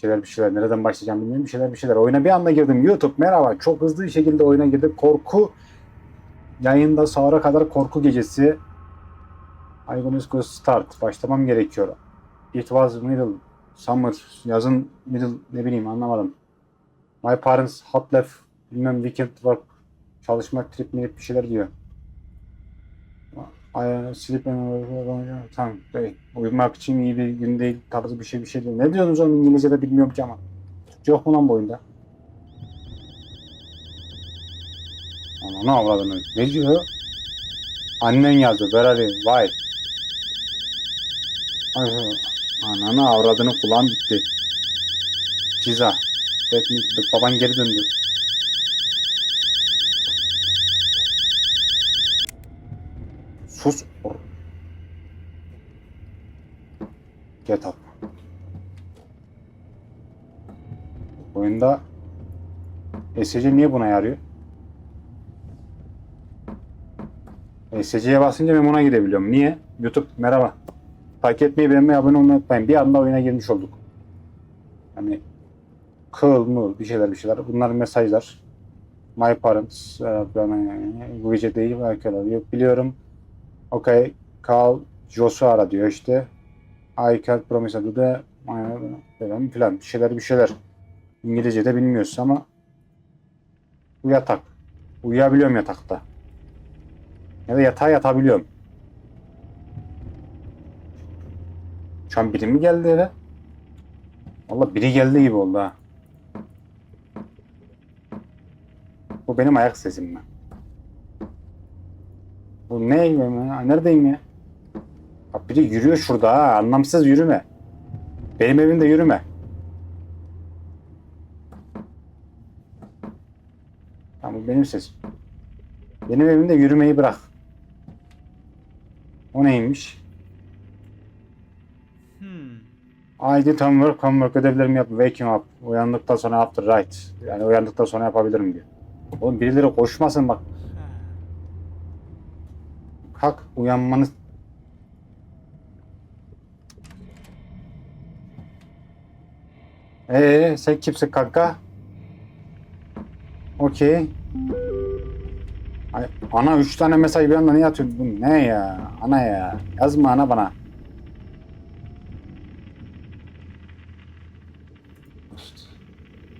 Şeyler bir şeyler. Nereden başlayacağım bilmiyorum. Bir şeyler bir şeyler. Oyuna bir anda girdim. YouTube merhaba. Çok hızlı bir şekilde oyuna girdim. Korku yayında sahura kadar korku gecesi. I go start. Başlamam gerekiyor. It was middle summer. Yazın middle ne bileyim anlamadım. My parents hot left bilmem weekend work çalışmak trip mi bir şeyler diyor. I sleep and tamam. Uyumak için iyi bir gün değil tarzı bir şey bir şey değil. Ne diyorsunuz oğlum İngilizce de bilmiyorum ki ama. Türkçe yok mu lan bu oyunda? Ama ne avradını? Ne diyor? Annen yazdı. Where are you? Why? Ay, Ananı avradını kulağım gitti. Pizza. Baban geri döndü. Sus. Get up. Oyunda SC niye buna yarıyor? SC'ye basınca ben ona gidebiliyorum. Niye? YouTube merhaba. Takip etmeyi, beğenmeyi, abone olmayı unutmayın. Bir anda oyuna girmiş olduk. Hani kıl mı bir şeyler bir şeyler. Bunlar mesajlar. My parents. e, ben- Bu gece değil. Arkadaşlar. Yok biliyorum. Okay. Call Joshua ara diyor işte. I can't promise to the falan filan. Bir şeyler bir şeyler. İngilizce de bilmiyoruz ama bu yatak. Uyuyabiliyorum yatakta. Ya da yatağa yatabiliyorum. Şu an biri mi geldi eve? Valla biri geldi gibi oldu ha. Bu benim ayak sesim mi? Bu ne ya? Neredeyim ya? Bak biri yürüyor şurada ha. Anlamsız yürüme. Benim evimde yürüme. Tamam bu benim sesim. Benim evimde yürümeyi bırak. O neymiş? Hmm. I did homework, homework ödevlerimi yap, waking up. Uyandıktan sonra after right. Yani uyandıktan sonra yapabilirim diyor. Oğlum birileri koşmasın bak. Kalk uyanmanız. Ee sen kimsin kanka? Okey. Ana üç tane mesaj bir anda niye atıyorsun? Bu ne ya? Ana ya. Yazma ana bana.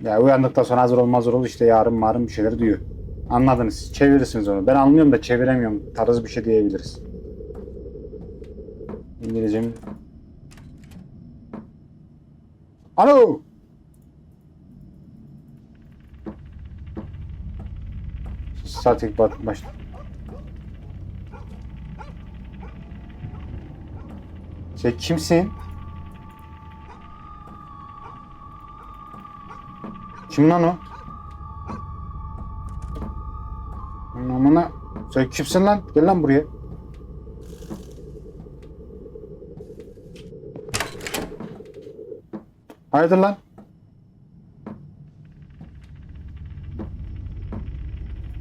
Ya uyandıktan sonra hazır olmaz olur işte yarın marın bir şeyler diyor. Anladınız. Çevirirsiniz onu. Ben anlıyorum da çeviremiyorum. Tarzı bir şey diyebiliriz. İngilizcem. Alo. Statik bat baş. Şey kimsin? Kim lan o? Sen kimsin lan? Gel lan buraya. Hayırdır lan?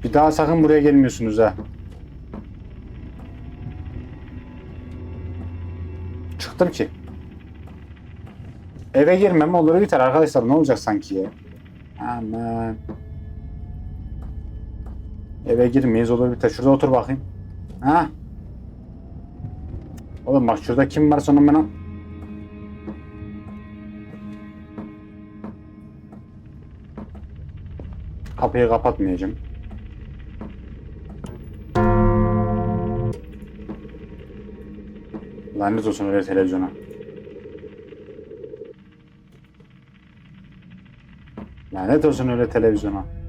Bir daha sakın buraya gelmiyorsunuz ha. Çıktım ki. Eve girmem olur biter arkadaşlar ne olacak sanki ya. Aman. Eve girmeyiz olur biter. Şurada otur bakayım. Ha? Oğlum bak şurada kim var sonra bana... Kapıyı kapatmayacağım. Lanet olsun öyle televizyona. Lanet olsun öyle televizyona.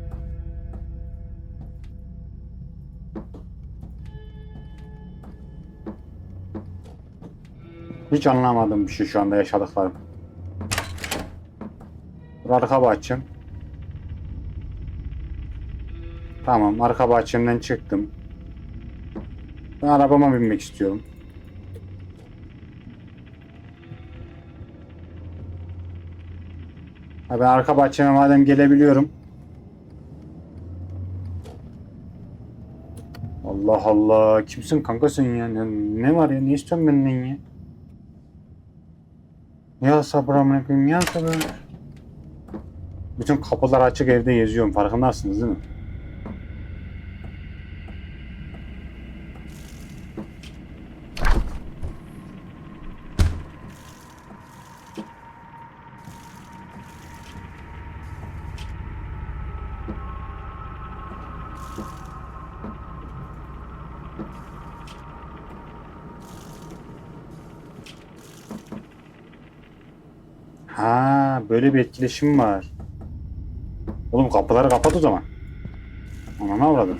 Hiç anlamadım bir şey şu anda yaşadıklarım. Arka bahçem. Tamam arka bahçemden çıktım. Ben arabama binmek istiyorum. Ha, ben arka bahçeme madem gelebiliyorum. Allah Allah. Kimsin kanka sen ya? Ne, ne var ya? Ne istiyorsun benden ya? Ya sabır amına koyayım ya sabır. Bütün kapılar açık evde geziyorum farkındasınız değil mi? Böyle bir etkileşim var. Oğlum kapıları kapat o zaman. Ona ne avradın?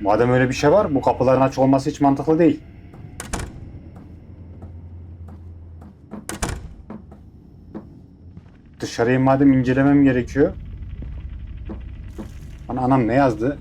Madem öyle bir şey var, bu kapıların açık olması hiç mantıklı değil. Dışarıyı madem incelemem gerekiyor. Bana anam ne yazdı?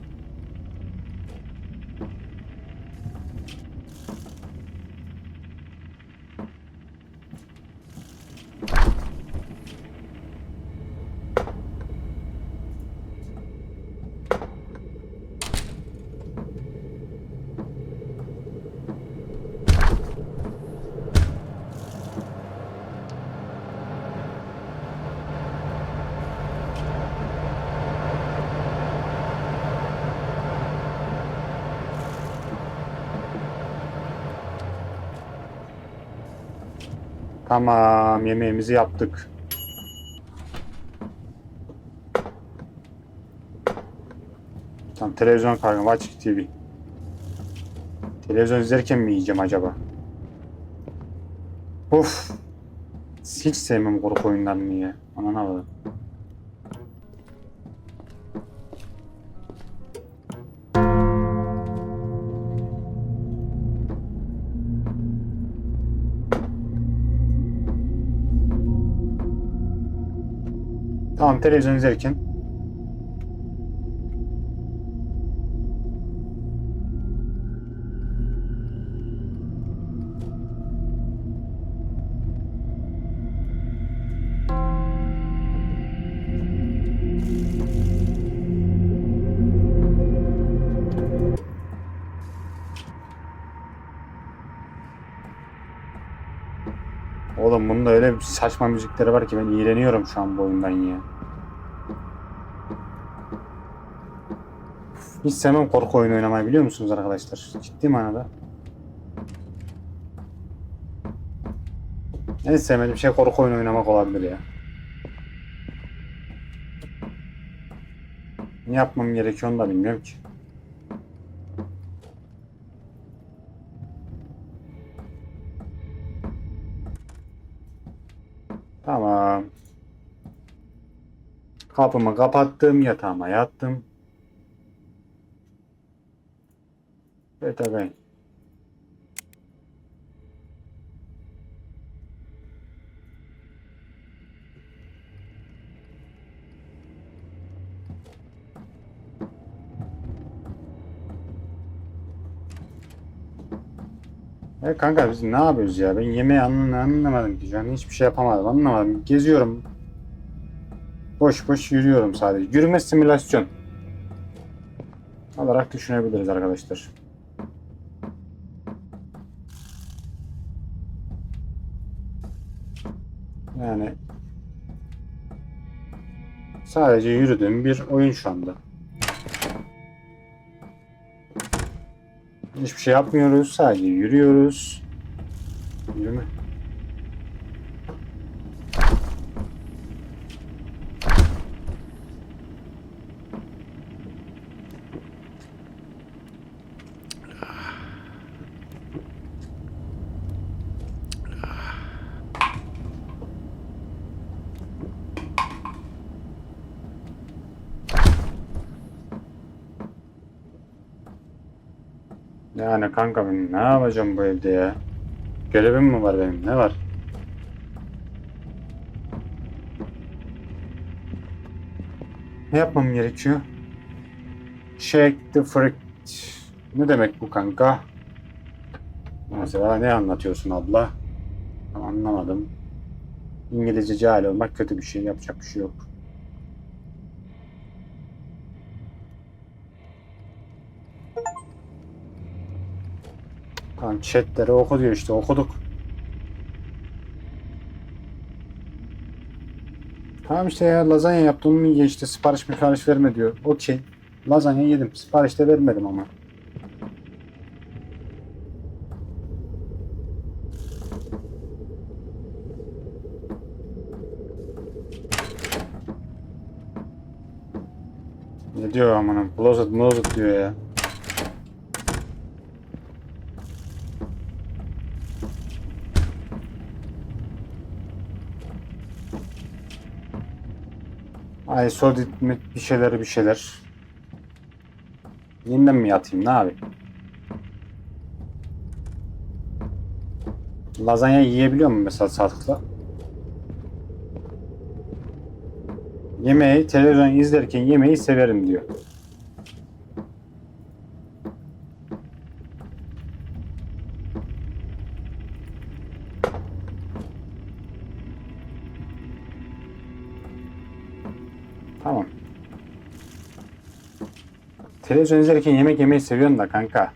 Tamam, yemeğimizi yaptık. Tamam, televizyon kargı, Watch TV. Televizyon izlerken mi yiyeceğim acaba? Of. Hiç sevmem korku oyunlarını ya. Anana bak. Tamam televizyon izlerken. Oğlum bunda öyle saçma müzikleri var ki ben iğreniyorum şu an bu oyundan ya. Hiç sevmem korku oyunu oynamayı biliyor musunuz arkadaşlar? Ciddi manada. En sevmediğim şey korku oyunu oynamak olabilir ya. Ne yapmam gerekiyor onu da bilmiyorum ki. Tamam. Kapımı kapattım, yatağıma yattım. Evet agay. E kanka biz ne yapıyoruz ya? Ben yemeği anla- anlamadım ki. an hiçbir şey yapamadım. Anlamadım. Geziyorum. Boş boş yürüyorum sadece. Yürüme simülasyon. Olarak düşünebiliriz arkadaşlar. Yani sadece yürüdüğüm bir oyun şu anda. Hiçbir şey yapmıyoruz. Sadece yürüyoruz. Yürüme. Yani kanka ben ne yapacağım bu evde ya? Görevim mi var benim? Ne var? Ne yapmam gerekiyor? Shake the frict. Ne demek bu kanka? Mesela ne anlatıyorsun abla? Anlamadım. İngilizce cahil olmak kötü bir şey. Yapacak bir şey yok. Tamam chatleri oku diyor işte okuduk. Tamam işte ya lazanya yaptım onu ye işte sipariş sipariş verme diyor. Okey. Lazanya yedim. Sipariş de vermedim ama. Ne diyor amanım? Closet closet diyor ya. Ay sodit mi bir şeyler bir şeyler. Yeniden mi yatayım ne yapayım? Lazanya yiyebiliyor mu mesela sağlıkla? Yemeği televizyon izlerken yemeği severim diyor. Televizyon izlerken yemek yemeyi seviyorsun da kanka.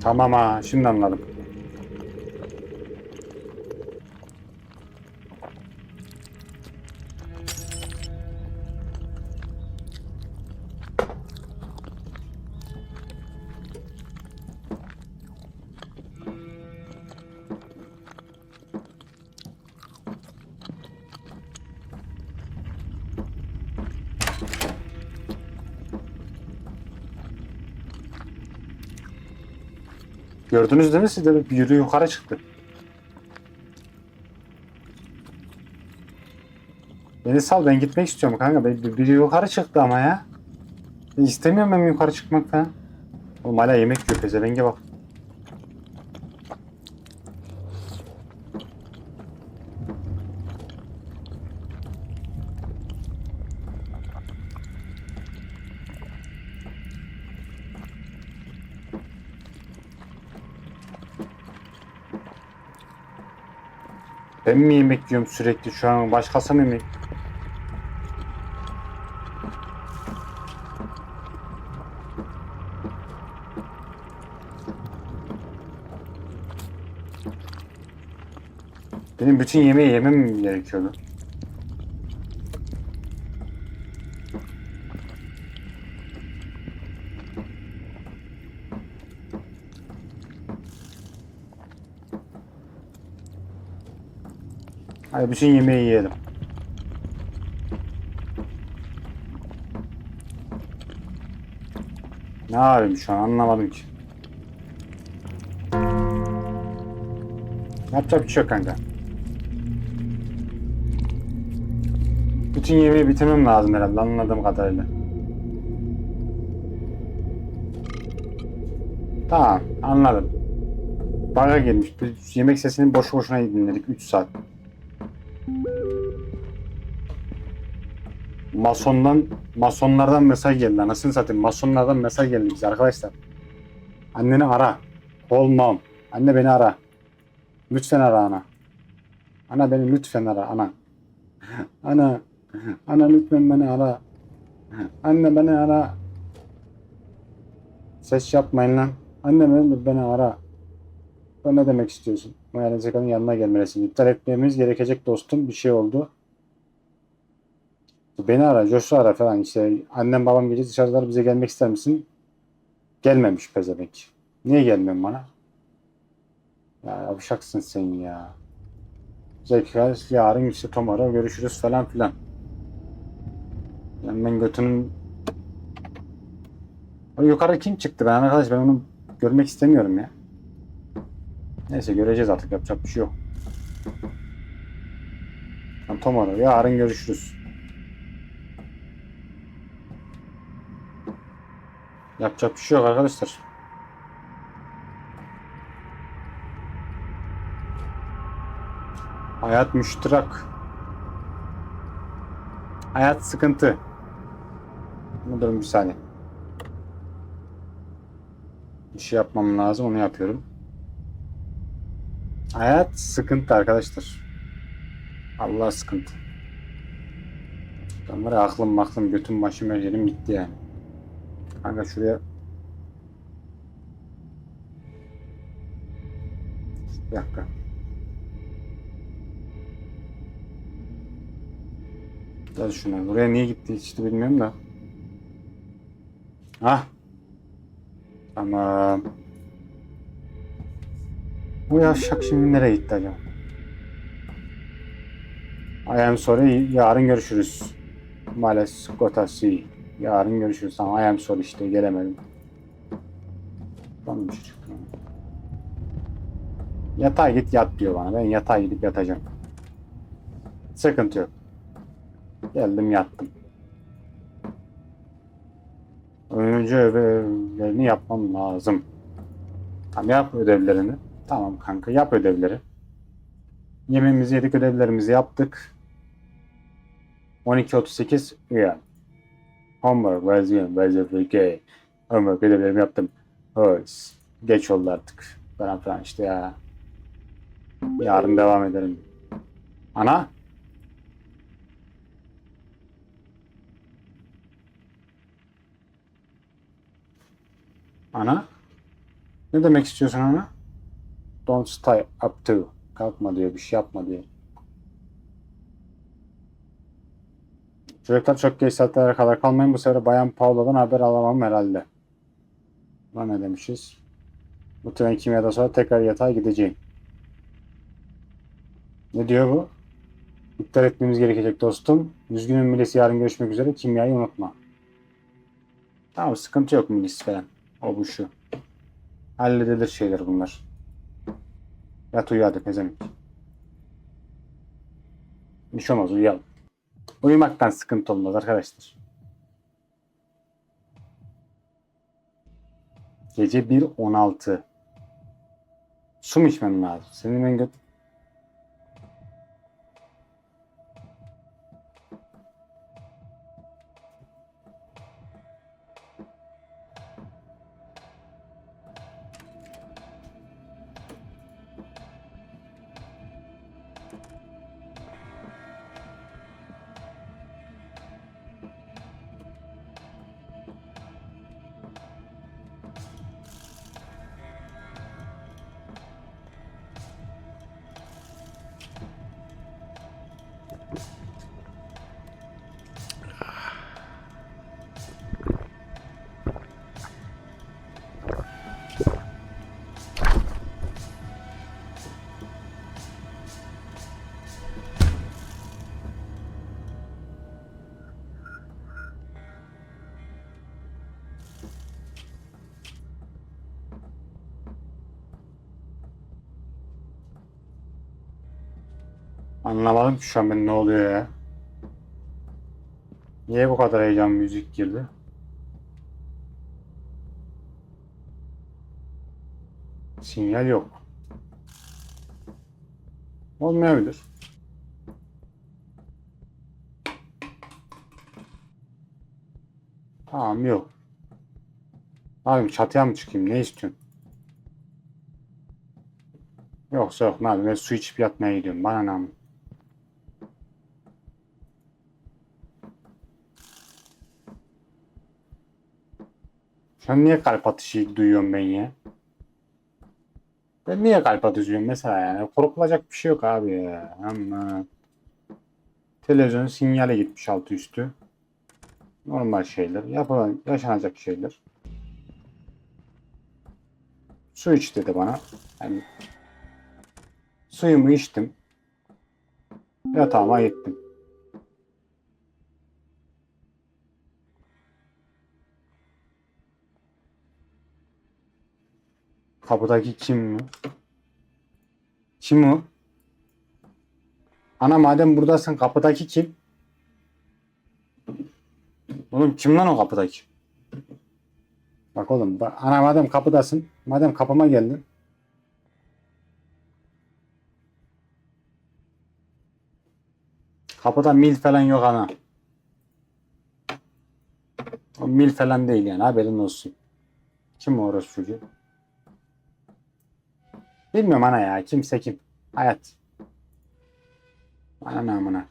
Tamam ha, şimdi anladım. Gördünüz değil mi siz de bir yürü yukarı çıktı. Beni sal ben gitmek istiyorum kanka. Bir- bir- Biri yukarı çıktı ama ya. İstemiyorum ben yukarı çıkmak falan. Oğlum hala yemek yiyor pezevenge bak. Ben mi yemek yiyorum sürekli şu an? Başkası mı yemek? Benim bütün yemeği yemem mi gerekiyordu? Hadi bütün yemeği yiyelim. Ne yapayım şu an anlamadım ki. Yapacak bir şey yok kanka. Bütün yemeği bitirmem lazım herhalde anladığım kadarıyla. Tamam anladım. Baga gelmiş. Biz yemek sesini boş boşuna dinledik 3 saat. Masondan, masonlardan mesaj geldi. Anasını satayım. Masonlardan mesaj geldi bize arkadaşlar. Anneni ara. Call mom. Anne beni ara. Lütfen ara ana. Ana beni lütfen ara ana. Ana. Ana lütfen beni ara. Anne beni ara. Ses yapmayın lan. Anne beni, beni ara. Ben ne demek istiyorsun? Meğer Zekan'ın yanına gelmelisin. İptal etmemiz gerekecek dostum. Bir şey oldu. Beni ara, Joshua ara falan işte. Annem babam gece dışarıda bize gelmek ister misin? Gelmemiş pezevenk. Niye gelmiyorsun bana? Ya yavşaksın sen ya. Zeka yarın işte tomorrow görüşürüz falan filan. Yani ben götünün... O yukarı kim çıktı ben arkadaş ben onu görmek istemiyorum ya. Neyse göreceğiz artık yapacak bir şey yok. Tamam, tomorrow yarın görüşürüz. Yapacak bir şey yok arkadaşlar. Hayat müşterak. Hayat sıkıntı. Dur bir saniye. Bir şey yapmam lazım onu yapıyorum. Hayat sıkıntı arkadaşlar. Allah sıkıntı. Ya aklım aklım götüm başım her yerim gitti yani. Kanka şuraya Bir dakika. Gel şuna. Buraya niye gitti hiç de bilmiyorum da. Hah. Tamam. Bu yavşak şimdi nereye gitti acaba? I am sorry. Yarın görüşürüz. Maalesef Gotasi. Yarın görüşürüz. Tamam am sorry işte gelemedim. Tamam çıktı. Yatağa git yat diyor bana. Ben yatağa gidip yatacağım. Sıkıntı yok. Geldim yattım. Önce ödevlerini yapmam lazım. Tamam yap ödevlerini. Tamam kanka yap ödevleri. Yemeğimizi yedik ödevlerimizi yaptık. 12.38 uyan. İn, was okay. Homework ödevlerimi yaptım. Hoş. Geç oldu artık. Falan filan işte ya. Yarın devam ederim. Ana? Ana? Ne demek istiyorsun ana? Don't stay up to. Kalkma diyor, bir şey yapma diyor. Çocuklar çok geç saatlere kadar kalmayın. Bu sefer Bayan Paula'dan haber alamam herhalde. Buna ne demişiz? Bu tren kimyadan sonra tekrar yatağa gideceğim. Ne diyor bu? İptal etmemiz gerekecek dostum. Üzgünüm Melis yarın görüşmek üzere. Kimyayı unutma. Tamam sıkıntı yok Melis falan. O bu şu. Halledilir şeyler bunlar. Yat uyu hadi pezemek. Bir şey olmaz uyuyalım. Uyumaktan sıkıntı olmaz arkadaşlar. Gece 1.16. Su mu içmem lazım? Senin ben göt... Anlamadım ki şu an ben ne oluyor ya. Niye bu kadar heyecan müzik girdi? Sinyal yok. Olmayabilir. Tamam yok. Abi çatıya mı çıkayım? Ne istiyorsun? Yoksa yok. Ne yapayım? Ben su içip yatmaya gidiyorum. Bana ne ama. Sen niye kalp atışı duyuyorum ben ya? Ben niye kalp atıyorum mesela yani? Korkulacak bir şey yok abi ya. Ama televizyon sinyale gitmiş altı üstü. Normal şeyler. Yapılan, yaşanacak şeyler. Su iç dedi bana. Yani suyumu içtim. Yatağıma gittim. Kapıdaki kim mi? Kim o? Ana madem buradasın kapıdaki kim? Oğlum kim lan o kapıdaki? Bak oğlum bak, ana madem kapıdasın madem kapıma geldin. Kapıda mil falan yok ana. O mil falan değil yani haberin olsun. Kim o orası çocuğu? Bilmiyorum ana ya. Kimse kim. Hayat. Bana ne amına.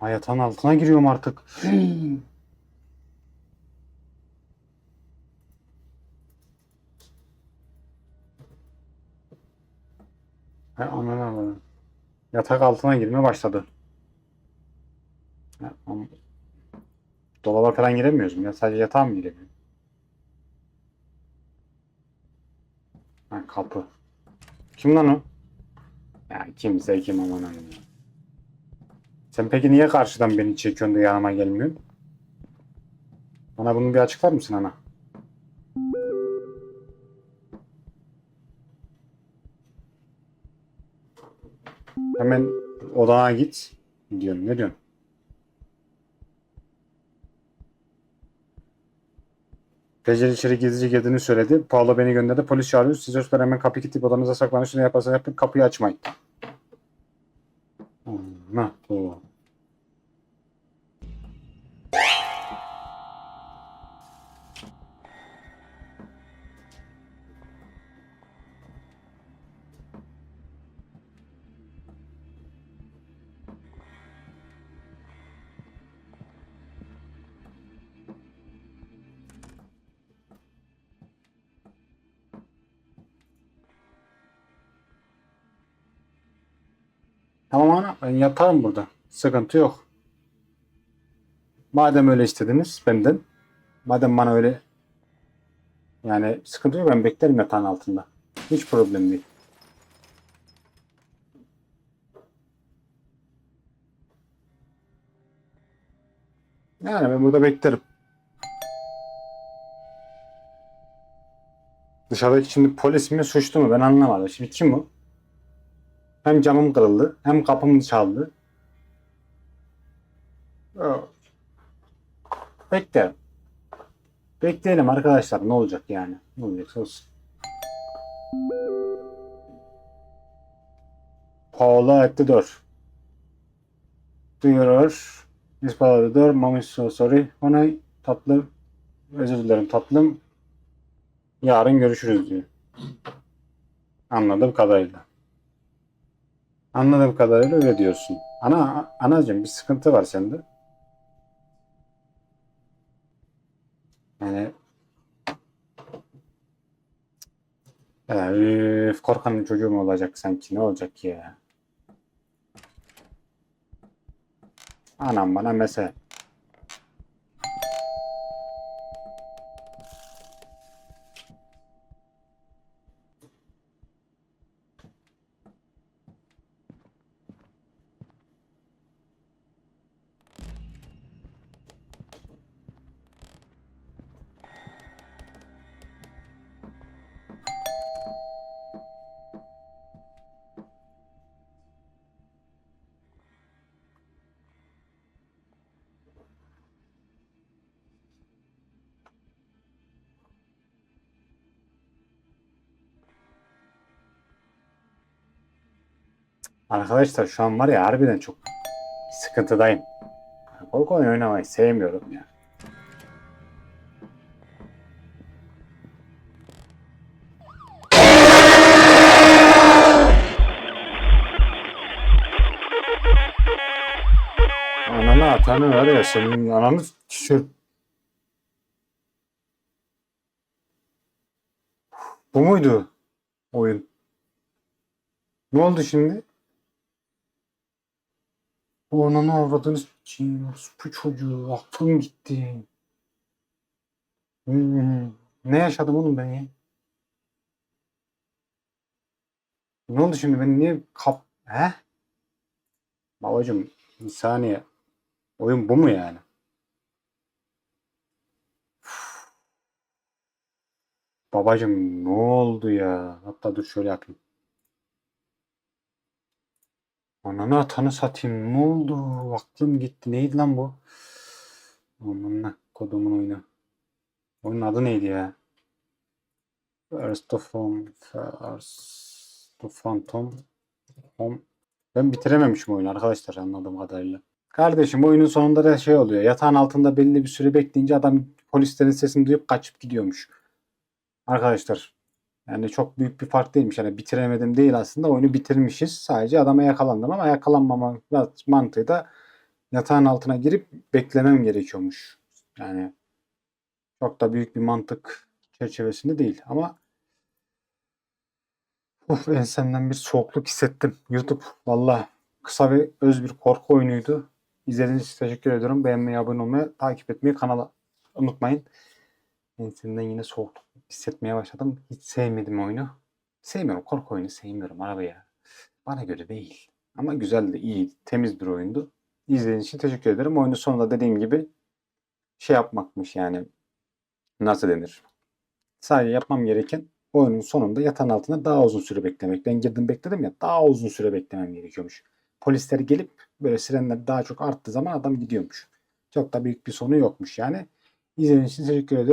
Hayatın altına giriyorum artık. Hay aman aman. Yatak altına girmeye başladı. Dolaba falan giremiyoruz mu ya? Sadece yatağa mı girebiliyoruz? Ha, kapı. Kim lan o? Ya kimse kim aman ya. Sen peki niye karşıdan beni çekiyorsun da yanıma gelmiyorsun? Bana bunu bir açıklar mısın ana? Hemen odana git. Diyorum ne diyorsun? Gece içeri gizlice girdiğini söyledi. Paolo beni gönderdi. Polis çağırıyor. Siz çocuklar hemen kapıyı kilitleyip odanıza saklanın. Şunu yaparsanız yapın. Kapıyı açmayın. Ne bu? Tamam ben yatarım burada. Sıkıntı yok. Madem öyle istediniz benden. Madem bana öyle yani sıkıntı yok ben beklerim yatağın altında. Hiç problem değil. Yani ben burada beklerim. Dışarıdaki şimdi polis mi suçlu mu ben anlamadım. Şimdi kim o? Hem camım kırıldı hem kapım çaldı. Ö- Beklerim. Bekleyelim arkadaşlar ne olacak yani. Ne olacaksa olsun. Paolo at the door. Duyuyor. Miss Paolo at the door. Mom is so sorry. Ona tatlım. Özür dilerim tatlım. Yarın görüşürüz diyor. Anladığım kadarıyla. Anladığım kadarıyla öyle diyorsun. Ana, anacığım bir sıkıntı var sende. Yani ya, üf, korkanın çocuğu mu olacak sanki? Ne olacak ya? Anam bana mesele. Arkadaşlar şu an var ya harbiden çok sıkıntıdayım. Korku oyunu oynamayı sevmiyorum ya. Ananı atanı var ya senin ananı tişört. Bu muydu oyun? Ne oldu şimdi? Bu ananı avradınız bu çocuğu aklım gitti. Ne yaşadım oğlum ben ya? Ne oldu şimdi ben niye kap... He? Babacım bir saniye. Oyun bu mu yani? Babacım ne oldu ya? Hatta dur şöyle yapayım. Ananı atanı satayım. Ne oldu? Aklım gitti. Neydi lan bu? Aman kodumun oyunu. Oyunun adı neydi ya? First of Home. Phantom. Home. Ben bitirememişim oyunu arkadaşlar anladığım kadarıyla. Kardeşim oyunun sonunda da şey oluyor. Yatağın altında belli bir süre bekleyince adam polislerin sesini duyup kaçıp gidiyormuş. Arkadaşlar yani çok büyük bir fark değilmiş. Yani bitiremedim değil aslında. Oyunu bitirmişiz. Sadece adama yakalandım ama yakalanmama mantığı da yatağın altına girip beklemem gerekiyormuş. Yani çok da büyük bir mantık çerçevesinde değil ama Uf, ensemden bir soğukluk hissettim. YouTube valla kısa ve öz bir korku oyunuydu. İzlediğiniz için teşekkür ediyorum. Beğenmeyi, abone olmayı, takip etmeyi kanala unutmayın. Ensemden yine soğukluk hissetmeye başladım. Hiç sevmedim oyunu. Sevmiyorum. Korku oyunu sevmiyorum. Araba ya. Bana göre değil. Ama güzeldi, iyi, temiz bir oyundu. İzlediğiniz için teşekkür ederim. Oyunun sonunda dediğim gibi şey yapmakmış yani nasıl denir? Sadece yapmam gereken oyunun sonunda yatağın altında daha uzun süre beklemek. Ben girdim bekledim ya daha uzun süre beklemem gerekiyormuş. Polisler gelip böyle sirenler daha çok arttığı zaman adam gidiyormuş. Çok da büyük bir sonu yokmuş yani. İzlediğiniz için teşekkür ediyorum.